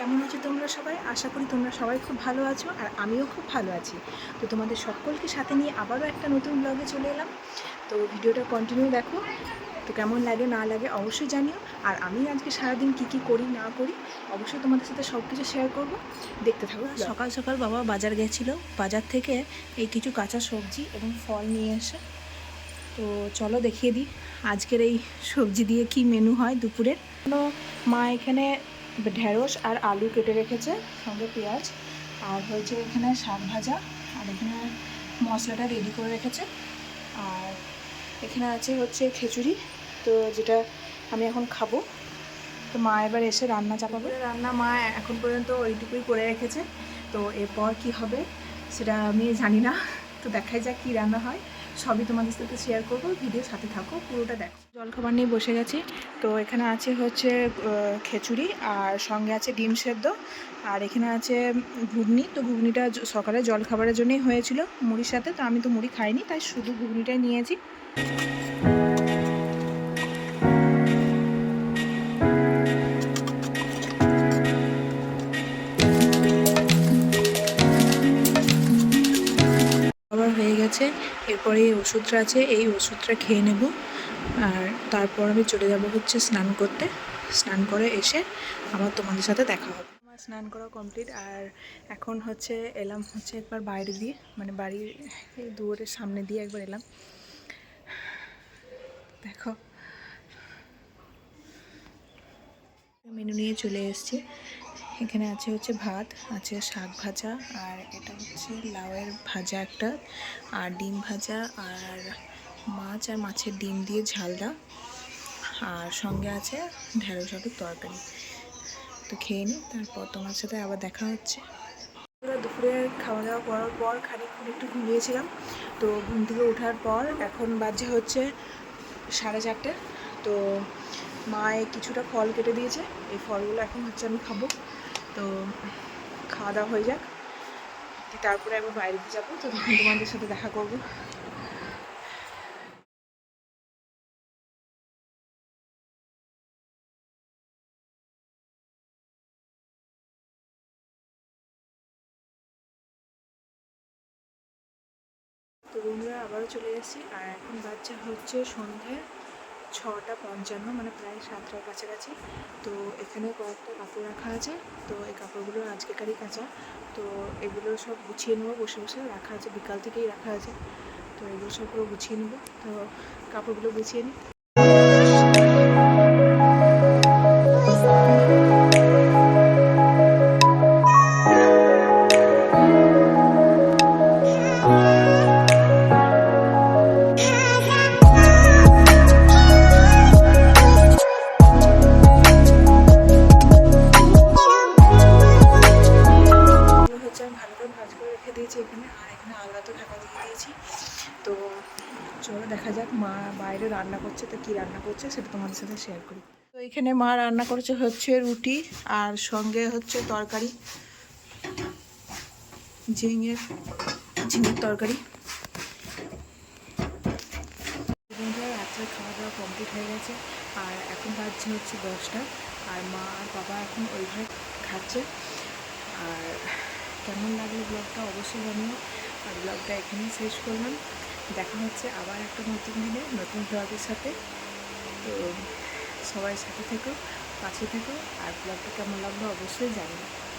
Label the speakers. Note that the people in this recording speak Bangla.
Speaker 1: কেমন আছো তোমরা সবাই? আশা করি তোমরা সবাই খুব ভালো আছো আর আমিও খুব ভালো আছি। তো তোমাদের সকলকে সাথে নিয়ে আবারও একটা নতুন ব্লগে চলে এলাম। তো ভিডিওটা কন্টিনিউ দেখো। তো কেমন লাগে, না লাগে অবশ্যই জানিও। আর আমি আজকে সারাদিন কী কী করি, না করি, অবশ্যই তোমাদের সাথে সব কিছু শেয়ার করব। দেখতে থাকো সকাল সকাল বাবা বাজার গেছিল। বাজার থেকে এই কিছু কাঁচা সবজি এবং ফল নিয়ে এসে। তো চলো দেখিয়ে দিই আজকের এই সবজি দিয়ে কি মেনু হয় দুপুরের। মা এখানে ঢেঁড়স আর আলু কেটে রেখেছে, সঙ্গে পেঁয়াজ, আর হয়েছে এখানে শাক ভাজা, আর এখানে মশলাটা রেডি করে রেখেছে। আর এখানে আছে হচ্ছে খিচুড়ি, তো যেটা আমি এখন খাব। তো মা এবার এসে রান্না চাপাবে। রান্না মা এখন পর্যন্ত ওইটুকুই করে রেখেছে। তো এরপর কি হবে সেটা আমি জানি না। তো দেখাই যাক কী রান্না হয়। সবই তোমাদের সাথে শেয়ার করব ভিডিও সাথে থাকো, পুরোটা দেখো। জলখাবার নিয়ে বসে গেছি, তো এখানে আছে হচ্ছে খিচুড়ি আর সঙ্গে আছে ডিম সেদ্ধ, আর এখানে আছে ঘুগনি, তো ঘুগনিটা সকালে জলখাবারের জন্যই হয়েছিল মুড়ির সাথে, তো আমি তো মুড়ি খাইনি, তাই শুধু ঘুগনিটাই নিয়েছি। হয়ে গেছে এরপরে এই ওষুধটা আছে, এই ওষুধটা খেয়ে নেব। আর তারপর আমি চলে যাব হচ্ছে স্নান করতে। স্নান করে এসে আবার তোমাদের সাথে দেখা হবে। আমার স্নান করা কমপ্লিট আর এখন হচ্ছে এলাম হচ্ছে একবার বাইরে দিয়ে মানে বাড়ির দুয়ারের সামনে দিয়ে একবার এলাম। দেখো। মেনু নিয়ে চলে এসেছি। এখানে আছে হচ্ছে ভাত, আছে শাক ভাজা, আর এটা হচ্ছে লাউয়ের ভাজা একটা, আর ডিম ভাজা, আর মাছ আর মাছের ডিম দিয়ে ঝালদা, আর সঙ্গে আছে ঢেঁড়স আলুর তরকারি। তো খেয়ে নিই তারপর তোমার সাথে আবার দেখা হচ্ছে। দুপুরে খাওয়া দাওয়া করার পর খানিকক্ষণ একটু ঘুমিয়েছিলাম, তো ঘুম থেকে ওঠার পর এখন বাজে হচ্ছে সাড়ে চারটে, তো মা এই কিছুটা ফল কেটে দিয়েছে, এই ফলগুলো এখন হচ্ছে আমি খাব। তো খাওয়া দাওয়া হয়ে যাক। তারপরে একবার বাইরে দিয়ে যাব, তো তখন তোমাদের সাথে দেখা করব। তো রুমরা আবারও চলে এসেছি, আর এখন বাচ্চা হচ্ছে সন্ধে ছটা পঞ্চান্ন মানে প্রায় সাতটার কাছাকাছি। তো এখানে কয়েকটা কাপড় রাখা আছে। তো এই কাপড়গুলো আজকেকারই কাঁচা। তো এগুলো সব গুছিয়ে নেব, বসে বসে রাখা আছে, বিকাল থেকেই রাখা আছে। তো এগুলো সবগুলো গুছিয়ে নেব। তো কাপড়গুলো গুছিয়ে নিই দিয়েছি এখানে, আর এখানে আলাদা তো ঢাকা দিয়ে দিয়েছি। তো চলো দেখা যাক মা বাইরে রান্না করছে, তো কী রান্না করছে সেটা তোমাদের সাথে শেয়ার করি। তো এখানে মা রান্না করেছে হচ্ছে রুটি, আর সঙ্গে হচ্ছে তরকারি, ঝিঙের ঝিঙের তরকারি। রাত্রে খাওয়া দাওয়া কমপ্লিট হয়ে গেছে, আর এখন বাজছে হচ্ছে দশটা, আর মা আর বাবা এখন ওই ঘরে খাচ্ছে, আর কেমন লাগল ব্লগটা অবশ্যই জানিও। আর ব্লগটা এখানেই শেষ করলাম। দেখা হচ্ছে আবার একটা নতুন দিনে, নতুন ব্লগের সাথে। তো সবাই সাথে থেকো, পাশে থেকো। আর ব্লগটা কেমন লাগল অবশ্যই জানিও।